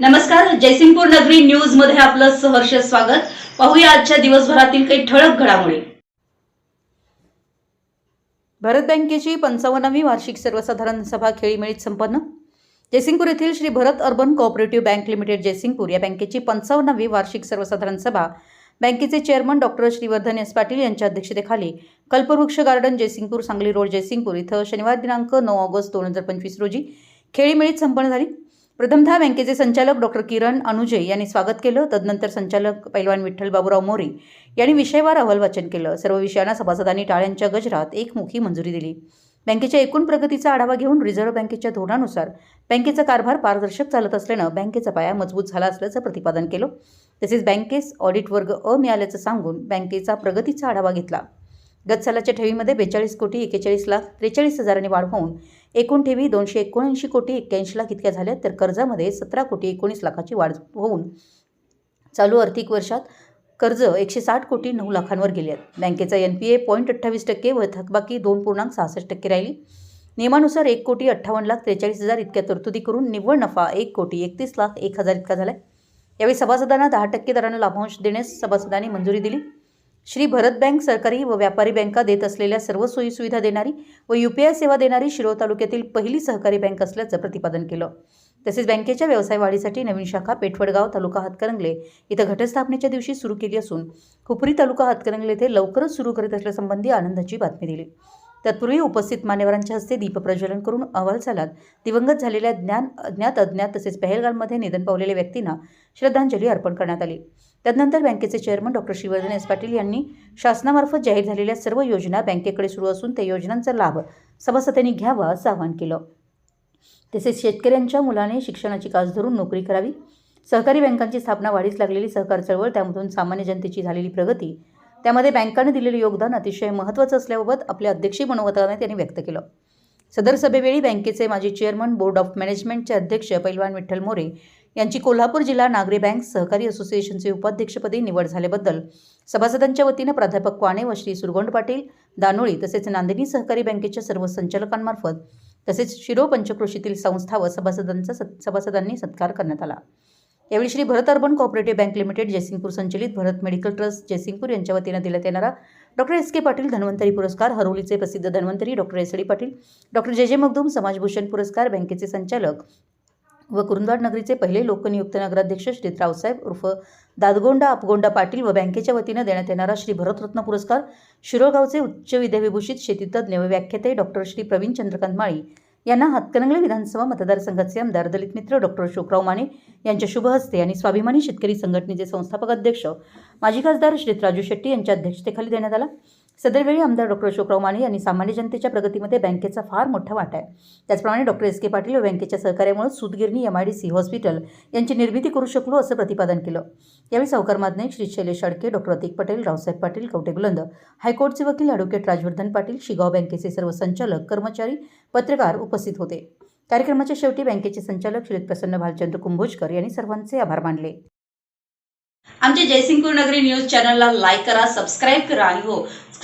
नमस्कार जयसिंगपूर नगरी न्यूजमध्ये आपलं सहर्ष स्वागत. पाहूया आजच्या दिवसभरातील काही ठळक घडामोडी. भारत बँकेची पंचावन्नावी वार्षिक सर्वसाधारण सभा खेळीमेळीत संपन्न. जयसिंगपूर येथील Shri Bharat urban cooperative bank limited Jaysingpur या बँकेची पंचावन्नावी वार्षिक सर्वसाधारण सभा बँकेचे chairman doctor Shrivardhan S Patil यांच्या अध्यक्षतेखाली कल्पवृक्ष गार्डन जयसिंगपूर सांगली रोड जयसिंगपूर इथं शनिवार दिनांक नऊ ऑगस्ट दोन हजार पंचवीस रोजी खेळीमेळीत संपन्न झाली. प्रथमतः बँकेचे संचालक डॉक्टर किरण अनुजे यांनी स्वागत केलं. तदनंतर संचालक पैलवान विठ्ठल बाबूराव मोरे यांनी विषयवार अहवाल वाचन केलं. सर्व विषयांना सभासदांनी टाळ्यांच्या गजरात एकमुखी मंजुरी दिली. बँकेच्या एकूण प्रगतीचा आढावा घेऊन रिझर्व्ह बँकेच्या धोरणानुसार बँकेचा कारभार पारदर्शक चालत असल्यानं बँकेचा पाया मजबूत झाला असल्याचं प्रतिपादन केलं. तसेच बँकेस ऑडिट वर्ग अ मिळाल्याचं सांगून बँकेचा प्रगतीचा आढावा घेतला. गत सालाच्या ठेवीमध्ये बेचाळीस कोटी एकेचाळीस लाख त्रेचाळीस हजारांनी वाढ होऊन एकूण ठेवी दोनशे एकोणऐंशी कोटी एक्क्याऐंशी लाख इतक्या झाल्या तर कर्जामध्ये सतरा कोटी एकोणीस लाखाची वाढ होऊन चालू आर्थिक वर्षात कर्ज एकशे साठ कोटी नऊ लाखांवर गेले आहेत. बँकेचा एन पी ए पॉईंट अठ्ठावीस टक्के व थकबाकी दोन पूर्णांक सहासष्ट टक्के राहिली. नियमानुसार एक कोटी अठ्ठावन्न लाख त्रेचाळीस हजार इतक्या तरतुदी करून निव्वळ नफा एक कोटी एकतीस लाख एक हजार इतका झाला यावेळी सभासदांना दहा टक्के दरानं लाभांश देण्यास सभासदांनी मंजुरी दिली. श्री भरत बँक सरकारी व व्यापारी बँका देत असलेल्या सर्व सोयीसुविधा देणारी व यूपीआय सेवा देणारी शिरोळ तालुक्यातील पहिली सहकारी बँक असल्याचं प्रतिपादन केलं. तसेच बँकेच्या व्यवसाय वाढीसाठी नवीन शाखा पेठवडगाव तालुका हातकरंगले इथं घटस्थापनेच्या दिवशी सुरू केली असून खुपरी तालुका हातकरंगले येथे लवकरच सुरू करीत असल्यासंबंधी आनंदाची बातमी दिली. तत्पूर्वी उपस्थित मान्यवरांच्या हस्ते दीपप्रज्वलन करून अहवाल सालात दिवंगत झालेल्या ज्ञान अज्ञात अज्ञात तसेच पहलगाममध्ये निधन पावलेल्या व्यक्तींना श्रद्धांजली अर्पण करण्यात आली. त्यानंतर बँकेचे chairman doctor Shrivardhan S. Patil यांनी शासनामार्फत जाहीर झालेल्या सर्व योजना बँकेकडे सुरू असून त्या योजनांचा लाभ सभासदांनी घ्यावा असं आवाहन केलं. तसेच शेतकऱ्यांच्या मुलाने शिक्षणाची कास धरून नोकरी करावी. सहकारी बँकांची स्थापना वाढीस लागलेली सहकार चळवळ त्यामधून सामान्य जनतेची झालेली प्रगती त्यामध्ये बँकांनी दिलेले योगदान अतिशय महत्त्वाचं असल्याबाबत आपल्या अध्यक्षी मनोगताने त्यांनी व्यक्त केलं. सदर सभेवेळी बँकेचे माजी चेअरमन बोर्ड ऑफ मॅनेजमेंटचे अध्यक्ष पैलवान विठ्ठल मोरे यांची कोल्हापूर जिल्हा नागरी बँक सहकारी असोसिएशनचे उपाध्यक्षपदी निवड झाल्याबद्दल सभासदांच्या वतीनं प्राध्यापक क्वाणे व श्री सुरगोंड पाटील दानोळी तसेच नांदिनी सहकारी बँकेच्या सर्व संचालकांमार्फत तसेच शिरो पंचक्रोशीतील संस्था व सभासदांचा सभासदांनी सत्कार करण्यात आला. यावेळी Shri Bharat urban cooperative bank limited Jaysingpur संचलित भरत मेडिकल ट्रस्ट जयसिंगपूर यांच्या वतीनं देण्यात येणारा doctor S K Patil Dhanvantari पुरस्कार हरोलीचे प्रसिद्ध Dhanvantari doctor S D Patil doctor J J Magdum समाजभूषण पुरस्कार बँकेचे संचालक व कुरुंदवाड नगरीचे पहिले लोकनियुक्त नगराध्यक्ष श्री रावसाहेब उर्फ दादगोंडा अपगोंडा पाटील व बँकेच्या वतीनं देण्यात येणारा श्री भरतरत्न पुरस्कार शिरोगावचे उच्च विद्याविभूषित शेतीतज्ञ व व्याख्याते डॉक्टर श्री प्रवीण चंद्रकांत माळी यांना हातकणंगले विधानसभा मतदारसंघाचे आमदार दलित मित्र डॉक्टर शोकराव माने यांच्या शुभ हस्ते आणि स्वाभिमानी शेतकरी संघटनेचे संस्थापक अध्यक्ष माजी खासदार श्री राजू शेट्टी यांच्या अध्यक्षतेखाली देण्यात आला. सदरवेळी आमदार डॉक्टर अशोकराव माने यांनी सामान्य जनतेच्या प्रगतीमध्ये बँकेचा फार मोठा वाटा आहे. त्याचप्रमाणे डॉक्टर एस के पाटील व बँकेच्या सहकार्यामुळे सुदगिरणी M I D C hospital यांची निर्मिती करू शकलो असं प्रतिपादन केलं. यावेळी सावकार श्री शैलेश अडके डॉक्टर अतिक पटेल रावसाहेब पाटील कवटे हायकोर्टचे वकील ॲडव्होकेट राजवर्धन पाटील शिगाव बँकेचे सर्व संचालक कर्मचारी पत्रकार उपस्थित होते. कार्यक्रमाच्या शेवटी बँकेचे संचालक श्री प्रसन्न भालचंद्र कुंभोजकर यांनी सर्वांचे आभार मानले. आमच्या जयसिंगपूर नगरी न्यूज चॅनलला लाईक करा सबस्क्राईब करा आणि हो